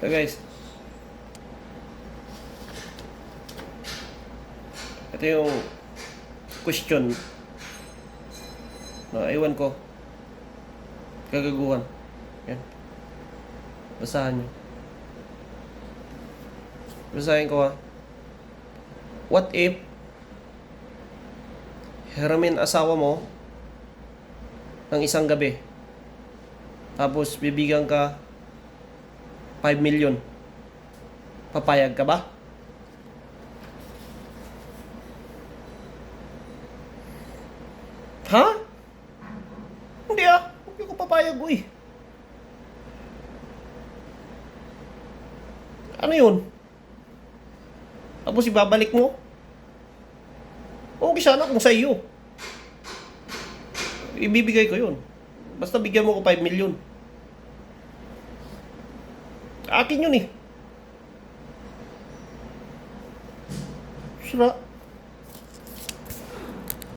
So guys, ito yung question na ewan ko. Kagaguhan. Yan. Basahan nyo. Basahin ko ha. What if hiramin asawa mo ng isang gabi tapos bibigyan ka 5 million. Papayag ka ba? Ha? Hindi ah. Hindi ko papayag ko. Ano yun? Tapos ibabalik mo? Okay sana kung sa iyo. Ibibigay ko yun. Basta bigyan mo ko 5 million. Akin yun eh. Sira.